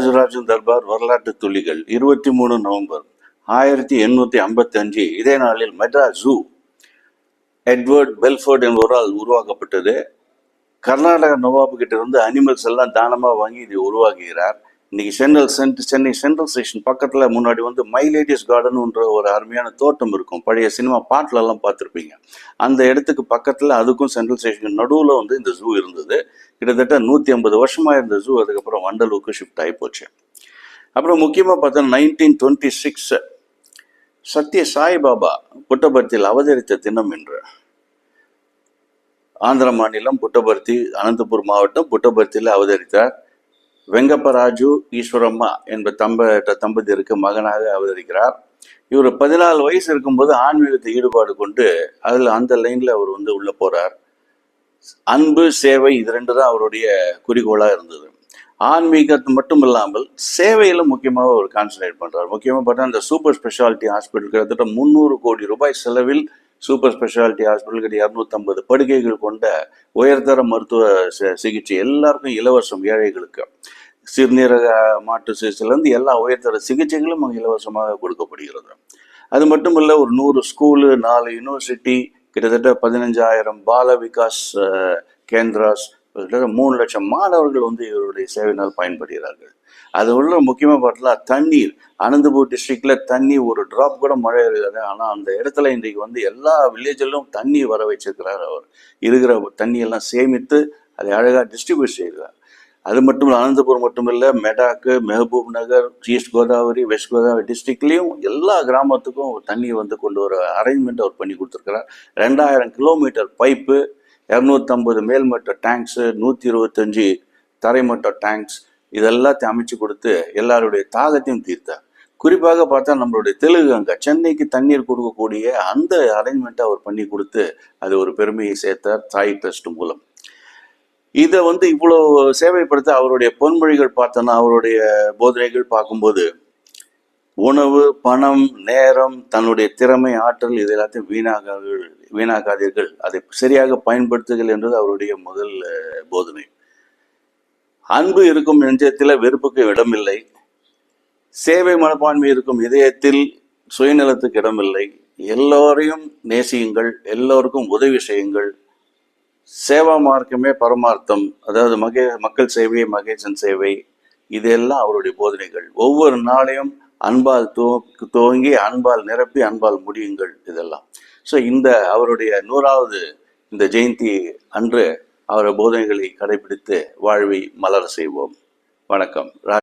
ராஜராஜன் தர்பார் வரலாற்று துளிகள் இருபத்தி மூணு நவம்பர் ஆயிரத்தி எண்ணூற்றி ஐம்பத்தி அஞ்சு இதே நாளில் மெட்ராஸ் ஜூ எட்வர்ட் பெல்ஃபோர்ட் என்பவரால் உருவாக்கப்பட்டது. கர்நாடக நவாபு கிட்ட இருந்து அனிமல்ஸ் எல்லாம் தானமாக வாங்கி இதை உருவாக்குகிறார். இன்னைக்கு சென்ட்ரல் சென்ட் சென்னை சென்ட்ரல் ஸ்டேஷன் பக்கத்தில் முன்னாடி வந்து மைலேடியஸ் கார்டனுன்ற ஒரு அருமையான தோட்டம் இருக்கும். பழைய சினிமா பாட்டிலெல்லாம் பார்த்துருப்பீங்க. அந்த இடத்துக்கு பக்கத்தில் அதுக்கும் சென்ட்ரல் ஸ்டேஷன் நடுவில் வந்து இந்த ஜூ இருந்தது. கிட்டத்தட்ட நூற்றி ஐம்பது வருஷமாக இருந்த ஜூ அதுக்கப்புறம் வண்டலூருக்கு ஷிஃப்ட் ஆகி போச்சு. அப்புறம் முக்கியமாக பார்த்தா nineteen twenty six Sathya Saibaba புட்டபர்த்தியில் அவதரித்த தினம் என்று ஆந்திர மாநிலம் புட்டபர்த்தி அனந்தபுர் மாவட்டம் புட்டபர்த்தியில் அவதரித்தார். வெங்கப்பராஜு ஈஸ்வரம்மா என்ற தம்ப தம்பதியருக்கு மகனாக அவதரிக்கிறார். இவர் பதினாலு வயசு இருக்கும்போது ஆன்மீகத்தை ஈடுபாடு கொண்டு அதில் அந்த லைனில் அவர் வந்து உள்ளே போகிறார் அன்பு சேவை இது ரெண்டு தான் அவருடைய குறிக்கோளாக இருந்தது. ஆன்மீகத்து மட்டும் இல்லாமல் சேவையில் முக்கியமாக அவர் கான்சன்ட்ரேட் பண்ணுறார் முக்கியமாக பார்த்தா இந்த சூப்பர் ஸ்பெஷாலிட்டி ஹாஸ்பிட்டல் கிட்டத்தட்ட முந்நூறு கோடி ரூபாய் செலவில் சூப்பர் ஸ்பெஷாலிட்டி ஹாஸ்பிட்டல் கிட்ட இரநூத்தம்பது படுக்கைகள் கொண்ட உயர்தர மருத்துவ சிகிச்சை எல்லாருக்கும் இலவசம் ஏழைகளுக்கு. சிறுநீரக மாற்று சிகிச்சையிலேருந்து எல்லா உயர்தர சிகிச்சைகளும் அங்கே இலவசமாக கொடுக்கப்படுகிறது. அது மட்டும் இல்லை ஒரு நூறு ஸ்கூலு நாலு யூனிவர்சிட்டி கிட்டத்தட்ட பதினஞ்சாயிரம் பால விகாஸ் கேந்திராஸ் கிட்டத்தட்ட மூணு லட்சம் மாணவர்கள் வந்து இவருடைய சேவையினால் பயன்படுகிறார்கள். அது உள்ள முக்கியமாக பார்த்தா தண்ணீர். அனந்தபூர் டிஸ்ட்ரிக்டில் தண்ணி ஒரு டிராப் கூட மழை இருக்காது ஆனால் அந்த இடத்துல இன்றைக்கு வந்து எல்லா வில்லேஜிலும் தண்ணி வர வச்சிருக்கிறார் அவர். இருக்கிற தண்ணியெல்லாம் சேமித்து அதை அழகாக டிஸ்ட்ரிபியூட் செய்கிறார். அது மட்டும் இல்லை அனந்தபுரம் மட்டும் இல்லை மெடாக்கு மெஹபூப் நகர் ஈஸ்ட் கோதாவரி வெஸ்ட் கோதாவரி டிஸ்ட்ரிக்ட்லேயும் எல்லா கிராமத்துக்கும் தண்ணி வந்து கொண்டு வர அரேஞ்ச்மெண்ட் அவர் பண்ணி கொடுத்துருக்கிறார். ரெண்டாயிரம் கிலோமீட்டர் பைப்பு இரநூத்தம்பது மேல்மட்ட டேங்க்ஸு நூற்றி இருபத்தஞ்சி தரைமட்ட டேங்க்ஸ் இதெல்லாத்தையும் அமைச்சு கொடுத்து எல்லாருடைய தாகத்தையும் தீர்த்தார். குறிப்பாக பார்த்தா நம்மளுடைய தெலுங்கு அங்கே சென்னைக்கு தண்ணீர் கொடுக்கக்கூடிய அந்த அரேஞ்ச்மெண்ட்டை அவர் பண்ணி கொடுத்து அது ஒரு பெருமையை சேர்த்தார் தாய் ட்ரஸ்ட் மூலம். இதை வந்து இவ்வளோ சேவைப்படுத்த அவருடைய பொன்மொழிகள் பார்த்தோன்னா அவருடைய போதனைகள் பார்க்கும்போது உணவு பணம் நேரம் தன்னுடைய திறமை ஆற்றல் இது எல்லாத்தையும் வீணாகாதீர்கள். வீணாக்காதீர்கள் அதை சரியாக பயன்படுத்துங்கள் என்றது அவருடைய முதல் போதனை. அன்பு இருக்கும் நெஞ்சத்தில் வெறுப்புக்கு இடமில்லை. சேவை மனப்பான்மை இருக்கும் இதயத்தில் சுயநலத்துக்கு இடமில்லை. எல்லோரையும் நேசியுங்கள் எல்லோருக்கும் உதவி செய்யுங்கள். சேவா மார்க்கமே பரமார்த்தம் அதாவது மகே மக்கள் சேவை மகேசன் சேவை இதெல்லாம் அவருடைய போதனைகள். ஒவ்வொரு நாளையும் அன்பால் துவ துவங்கி அன்பால் நிரப்பி அன்பால் முடியுங்கள் இதெல்லாம். ஸோ இந்த அவருடைய நூறாவது இந்த ஜெயந்தி அன்று அவர போதனைகளை கடைபிடித்து வாழ்வை மலர செய்வோம். வணக்கம். ரா